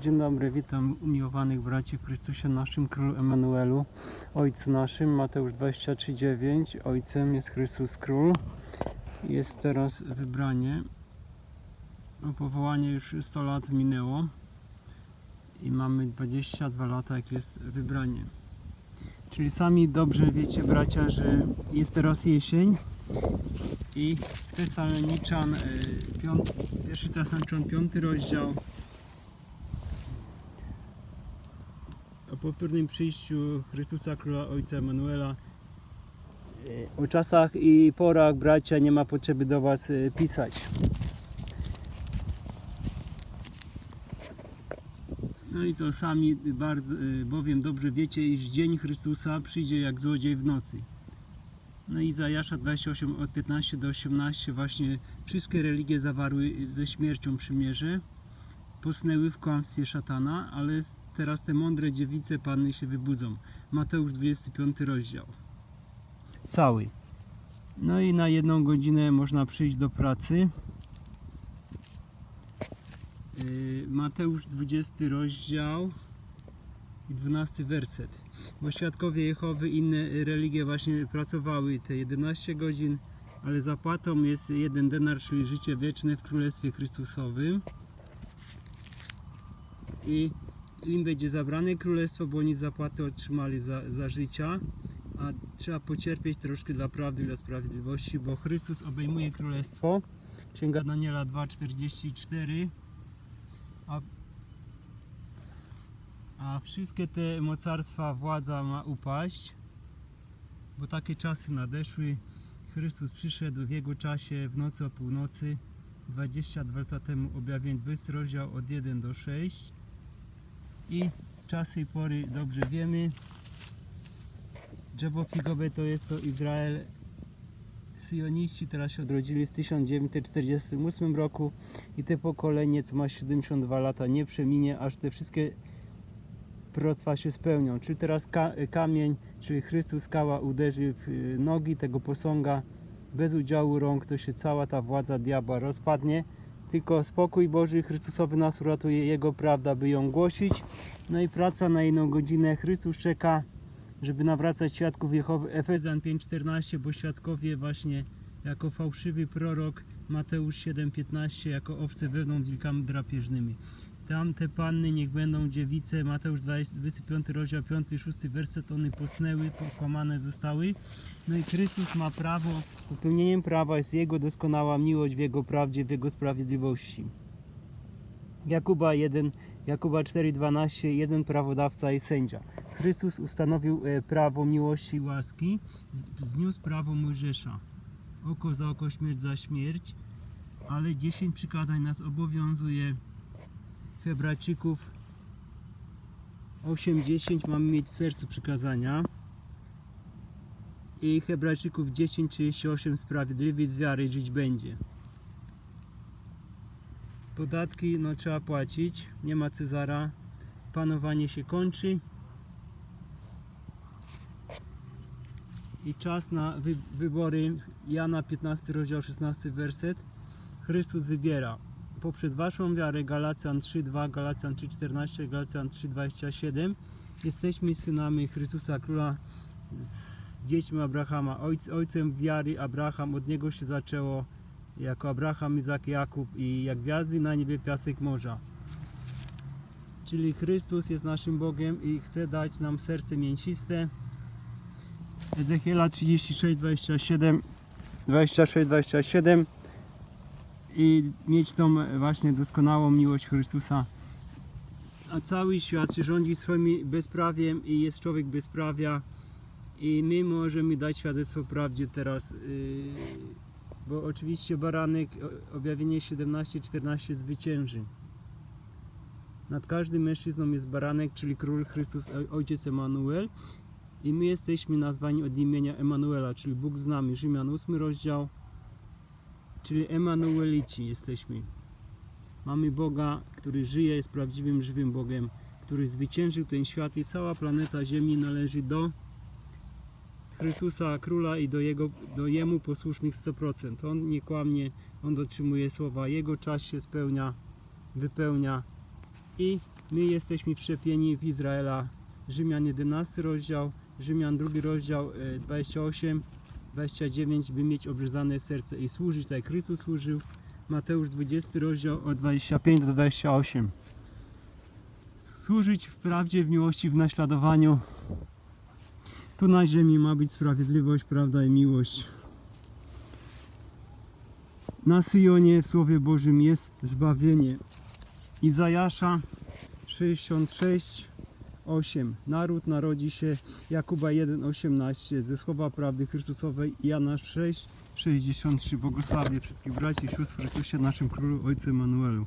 Dzień- dobry, witam umiłowanych braci w Chrystusie, naszym Królu Emanuelu, Ojcu naszym, Mateusz 23,9, Ojcem jest Chrystus Król. Jest teraz wybranie. O powołanie już 100 lat minęło i mamy 22 lata, jak jest wybranie. Czyli sami dobrze wiecie, bracia, że jest teraz jesień i Tesaloniczan, piąt, pierwszy Tesaloniczan, piąty rozdział, o powtórnym przyjściu Chrystusa Króla Ojca Emanuela. E, O czasach i porach, bracia, nie ma potrzeby do Was e, pisać. No i to sami bardzo, e, bowiem dobrze wiecie, iż dzień Chrystusa przyjdzie jak złodziej w nocy. No i Zajasza 28 od 15 do 18 właśnie wszystkie religie zawarły ze śmiercią przymierze posnęły w kłamstwie szatana, ale teraz te mądre dziewice panny się wybudzą. Mateusz 25 rozdział. Cały. No i na jedną godzinę można przyjść do pracy. Yy, Mateusz 20 rozdział i 12 werset. Bo świadkowie Jehowy inne religie właśnie pracowały te 11 godzin, ale zapłatą jest jeden denar, czyli życie wieczne w Królestwie Chrystusowym i im będzie zabrane królestwo, bo oni zapłatę otrzymali za, za życia, a trzeba pocierpieć troszkę dla prawdy, dla sprawiedliwości, bo Chrystus obejmuje królestwo. Księga Daniela 2,44 a, a wszystkie te mocarstwa władza ma upaść, bo takie czasy nadeszły. Chrystus przyszedł w jego czasie w nocy o północy 22 lata temu objawień 20 rozdział od 1 do 6 i czasy i pory dobrze wiemy. Drzewo figowe to jest to Izrael. Syjoniści teraz się odrodzili w 1948 roku i te pokolenie, co ma 72 lata, nie przeminie, aż te wszystkie proroctwa się spełnią. Czy teraz ka kamień, czyli Chrystus skała uderzy w y, nogi tego posąga bez udziału rąk, to się cała ta władza diabła rozpadnie. Tylko spokój Boży Chrystusowy nas uratuje, Jego prawda, by ją głosić. No i praca na jedną godzinę. Chrystus czeka, żeby nawracać świadków Jehowy. Efezjan 5,14, bo świadkowie właśnie jako fałszywy prorok, Mateusz 7,15, jako owce wewnątrz wilkami drapieżnymi. Tam te panny niech będą dziewice, Mateusz 20, 25 rozdział 5 6 werset, one posnęły, pokłamane zostały. No i Chrystus ma prawo, wypełnieniem prawa jest Jego doskonała miłość w Jego prawdzie, w Jego sprawiedliwości. Jakuba 1, Jakuba 4,12, jeden prawodawca i sędzia. Chrystus ustanowił e, prawo miłości i łaski, zniósł prawo Mojżesza. Oko za oko, śmierć za śmierć, ale 10 przykazań nas obowiązuje. Hebrajczyków 8-10 mamy mieć w sercu przykazania. I Hebrajczyków 10:38 sprawiedliwy z wiary żyć będzie. Podatki no trzeba płacić, nie ma Cezara, panowanie się kończy. I czas na wy wybory. Jana 15 rozdział 16 werset. Chrystus wybiera poprzez waszą wiarę Galacjan 3:2, Galacjan 3:14, Galacjan 3:27 jesteśmy synami Chrystusa Króla z dziećmi Abrahama, ojc, ojcem wiary Abraham, od niego się zaczęło jako Abraham, Izak, Jakub i jak gwiazdy na niebie piasek morza. Czyli Chrystus jest naszym Bogiem i chce dać nam serce mięsiste. Ezechiela 36, 27, 26, 27 i mieć tą właśnie doskonałą miłość Chrystusa. A cały świat się rządzi swoim bezprawiem i jest człowiek bezprawia i my możemy dać świadectwo prawdzie teraz, yy, bo oczywiście baranek, objawienie 17-14 zwycięży. Nad każdym mężczyzną jest baranek, czyli król Chrystus, Oj- Ojciec Emanuel i my jesteśmy nazwani od imienia Emanuela, czyli Bóg z nami. Rzymian 8 rozdział, czyli Emanuelici jesteśmy. Mamy Boga, który żyje, jest prawdziwym, żywym Bogiem, który zwyciężył ten świat i cała planeta Ziemi należy do Chrystusa Króla i do, jego, do Jemu posłusznych 100%. On nie kłamie, On dotrzymuje słowa, Jego czas się spełnia, wypełnia I my jesteśmy wszczepieni w Izraela. Rzymian 11 rozdział, Rzymian 2 rozdział e, 28, 29, by mieć obrzezane serce i służyć tak jak Chrystus służył. Mateusz 20 rozdział od 25 do 28. Służyć w prawdzie, w miłości, w naśladowaniu. Tu na ziemi ma być sprawiedliwość, prawda i miłość. Na Syjonie w Słowie Bożym jest zbawienie. Izajasza 66, 8. Naród narodzi się Jakuba 1, 18 ze słowa prawdy Chrystusowej Jana 6, 63. Błogosławię wszystkich braci i sióstr w Chrystusie, naszym Królu Ojcu Emanuelu.